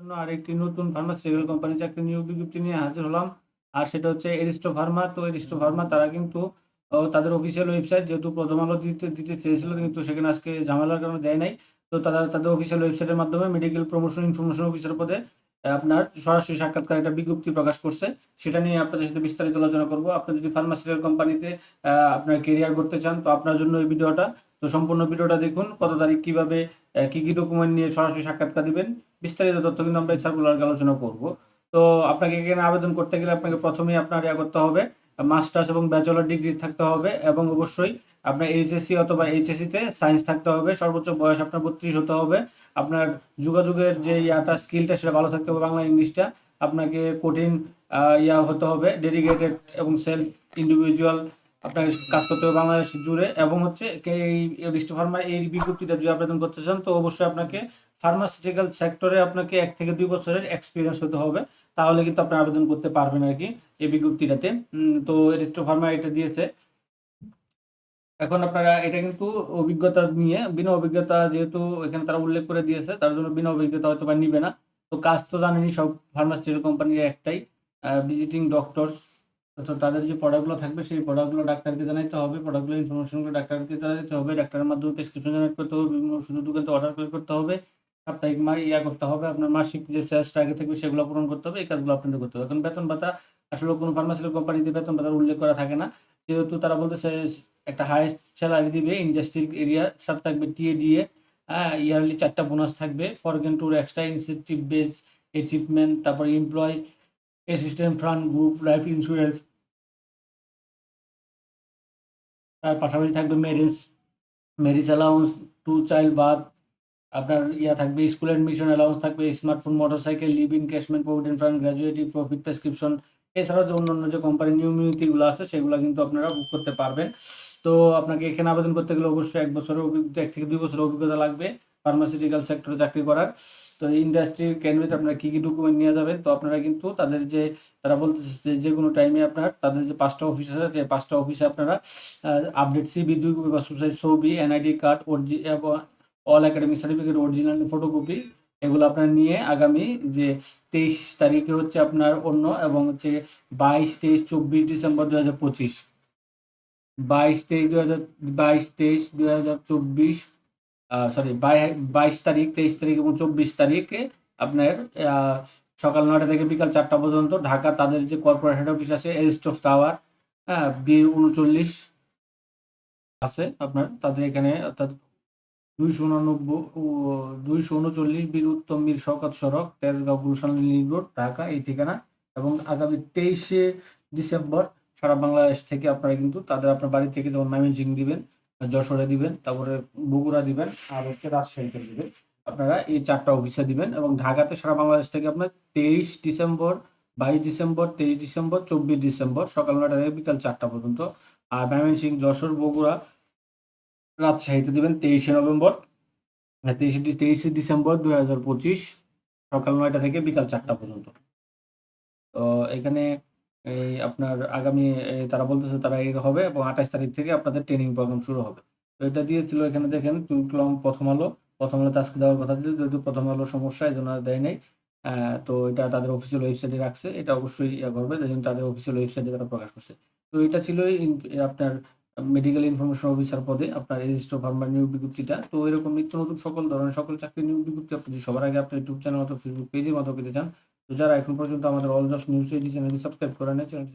জন্য আরেকটি নতুন ফার্মাসিউটিক্যাল কোম্পানি চাকরি নিয়োগ বিজ্ঞপ্তি নিয়ে হাজির হলাম। আর সেটা হচ্ছে এরিস্টো ফার্মা তো এরিস্টো ফার্মা তারা কিন্তু তাদের অফিসিয়াল ওয়েবসাইট যেহেতু প্রথম আলো দিতে দিতে চেয়েছিল, কিন্তু সেখানে আজকে ঝামেলার কারণে দেয় নাই। তো তারা তাদের অফিসিয়াল ওয়েবসাইটের মাধ্যমে মেডিকেল প্রমোশন ইনফরমেশন অফিসার পদে আপনার সরাসরি সাক্ষাৎকার একটা বিজ্ঞপ্তি প্রকাশ করছে। সেটা নিয়ে আপনাদের সাথে বিস্তারিত আলোচনা করব। আপনি যদি ফার্মাসিউটিক্যাল কোম্পানিতে আপনার কেরিয়ার করতে চান, তো আপনার জন্য এই ভিডিওটা তো সম্পূর্ণ ভিডিওটা দেখুন, কত তারিখ কীভাবে কি কি ডকুমেন্ট নিয়ে সরাসরি সাক্ষাৎকার দিবেন, বিস্তারিত তথ্য কিন্তু আমরা এই আলোচনা করব। তো আপনাকে এখানে আবেদন করতে গেলে আপনাকে প্রথমেই আপনার ইয়া করতে হবে মাস্টার্স এবং ব্যাচেলর ডিগ্রি থাকতে হবে এবং অবশ্যই আপনার এইচএসসি অথবা এইচএসসি তে সায়েন্স থাকতে হবে, সর্বোচ্চ বয়স আপনার বত্রিশ হতে হবে। আপনার যোগাযোগের যে ইয়াটা স্কিলটা সেটা ভালো থাকতে হবে বাংলা, ইংলিশটা। আপনাকে কঠিন ইয়া হতে হবে ডেডিকেটেড এবং সেলফ ইন্ডিভিজুয়াল আপনাকে কাজ করতে হবে বাংলাদেশ জুড়ে এবং হচ্ছে এই রিস্টো ফার্মা এই বিজ্ঞপ্তিটা যদি আবেদন করতে চান, তো অবশ্যই আপনাকে ফার্মাসিউটিক্যাল সেক্টরে আপনাকে এক থেকে দুই বছরের এক্সপিরিয়েন্স হতে হবে। তাহলে কিন্তু আপনি আবেদন করতে পারবেন আর কি এই বিজ্ঞপ্তিটাতে। তো রিস্টো ফার্মা এটা দিয়েছে। এখন আপনারা এটা কিন্তু অভিজ্ঞতা নিয়ে, বিনা অভিজ্ঞতা যেহেতু এখানে তারা উল্লেখ করে দিয়েছে, তার জন্য বিনা অভিজ্ঞতা হয়তো বা নিবে না। তো কাজ তো জানেনই সব ফার্মাসিউটিক্যাল কোম্পানির একটাই ভিজিটিং ডক্টরস অর্থাৎ তাদের যে প্রোডাক্টগুলো থাকবে, সেই প্রোডাক্টগুলো ডাক্তারকে জানাইতে হবে প্রোডাক্টগুলো ইনফরমেশনগুলো ডাক্তারকে জানাইতে হবে, ডাক্তারের মাধ্যমে প্রেসক্রিপশন জেনারেট করতে হবে বিভিন্ন ওষুধের দোকান থেকে অর্ডার করতে হবে মা ইয়া করতে হবে, আপনার মাসিক যে সেলসটা আগে থাকবে সেগুলো পূরণ করতে হবে, এই কাজগুলো আপনাদের করতে হবে। এখন বেতন ভাতা, আসলে কোনো ফার্মাসিউটিক্যাল কোম্পানিতে বেতন ভাতার উল্লেখ করা থাকে না। যেহেতু তারা বলতেছে একটা হায়েস্ট স্যালারি দিবে ইন্ডাস্ট্রির এরিয়া সাথে থাকবে টিএডিএ হ্যাঁ ইয়ারলি চারটা বোনাস থাকবে foreign tour extra incentive base achievement তারপর employ assistant fund group life insurance তার পাশাপাশি থাকবে marriage marriage allowance two child birth আপনার ইয়া থাকবে স্কুল অ্যাডমিশন অ্যালাউন্স থাকবে smartphone motorcycle leave in cashment provident fund gratuity profit prescription এছাড়াও যে অন্য যে কোম্পানির নিয়ম নীতিগুলো আছে, সেগুলো কিন্তু আপনারা বুক করতে পারবেন। তো আপনাকে এখানে আবেদন করতে গেলে অবশ্যই এক বছরের অভিজ্ঞতা এক থেকে দুই বছরের অভিজ্ঞতা লাগবে। ফার্মাসিউটিক্যাল সেক্টরে চাকরি করার। তো ইন্ডাস্ট্রির ক্যান্ডিডেট আপনারা কী কী ডকুমেন্ট নিয়ে যাবেন? তো আপনারা কিন্তু তাদের যে, তারা বলতেছে যে যে কোনো টাইমে আপনার তাদের যে পাঁচটা অফিস আছে যে পাঁচটা অফিসে আপনারা আপডেট সিবি দুই কপি বা সুসাইজ ছবি এনআইডি কার্ড অরিজি এবং all academic certificate original photocopy এগুলো আপনার নিয়ে আগামী যে তেইশ তারিখে হচ্ছে আপনার অন্য এবং হচ্ছে বাইশ, তেইশ, চব্বিশ ডিসেম্বর দু হাজার পঁচিশ। বাইশ, তেইশ দু হাজার, বাইশ, তেইশ দু হাজার চব্বিশ সরি বাইশ তারিখ, তেইশ তারিখ এবং চব্বিশ তারিখে আপনার সকাল নয়টা থেকে বিকাল চারটা পর্যন্ত ঢাকা তাদের যে কর্পোরেট অফিস আছে এস্ট অফ টাওয়ার হ্যাঁ বি উনচল্লিশ আছে আপনার, তাদের এখানে অর্থাৎ দুইশো উনানব্বই, দুইশো উনচল্লিশ বীর উত্তম বীর শওকত সড়ক, তেজগাঁও গুলশান লিং রোড, ঢাকা, এই ঠিকানা। এবং আগামী তেইশে ডিসেম্বর সারা বাংলাদেশ থেকে আপনারা কিন্তু তাদের আপনার বাড়ি থেকে যেমন ময়মনসিং দিবেন যশোরে দিবেন, তারপরে বগুড়া দিবেন, আর হচ্ছে রাজশাহীতে দিবেন। আপনারা এই চারটা অফিসে দিবেন এবং ঢাকাতে সারা বাংলাদেশ থেকে আপনার তেইশ ডিসেম্বর, বাইশ ডিসেম্বর, তেইশ ডিসেম্বর, চব্বিশ ডিসেম্বর সকাল নয়টা থেকে বিকাল চারটা পর্যন্ত। আর ময়মনসিং যশোর, বগুড়া, রাজশাহীতে দিবেন তেইশে নভেম্বর। তেইশে তেইশে ডিসেম্বর দুই হাজার পঁচিশ সকাল নয়টা থেকে বিকাল চারটা পর্যন্ত। তো এখানে এই আপনার আগামী তারা বলতেছে তারা এই হবে এবং আঠাশ তারিখ থেকে আপনাদের ট্রেনিং প্রোগ্রাম শুরু হবে। তো এটা দিয়েছিল এখানে দেখেন টুইকলম প্রথম আলো। প্রথম আলো আজকে দেওয়ার কথা ছিল, যেহেতু প্রথম আলো সমস্যা, এই জন্য দেয় নাই। তো এটা তাদের অফিসিয়াল ওয়েবসাইটে রাখছে। এটা অবশ্যই ইয়ে করবে জন্য তাদের অফিসিয়াল ওয়েবসাইটে তারা প্রকাশ করছে। তো এটা ছিল আপনার মেডিকেল ইনফরমেশন অফিসার পদে আপনার রেজিস্টার ফার্মার নিয়োগ বিজ্ঞপ্তিটা। তো এরকম নিত্য নতুন সকল ধরনের, সকল চাকরি নিয়োগ বিজ্ঞপ্তি আপনি সবার আগে আপনার ইউটিউব চ্যানেল অথবা ফেসবুক পেজের মাধ্যমে পেতে চান তো যারা এখন পর্যন্ত আমাদের অল জাস্ট নিউজ এই চ্যানেলটি সাবস্ক্রাইব করে নেয় চ্যানেলটি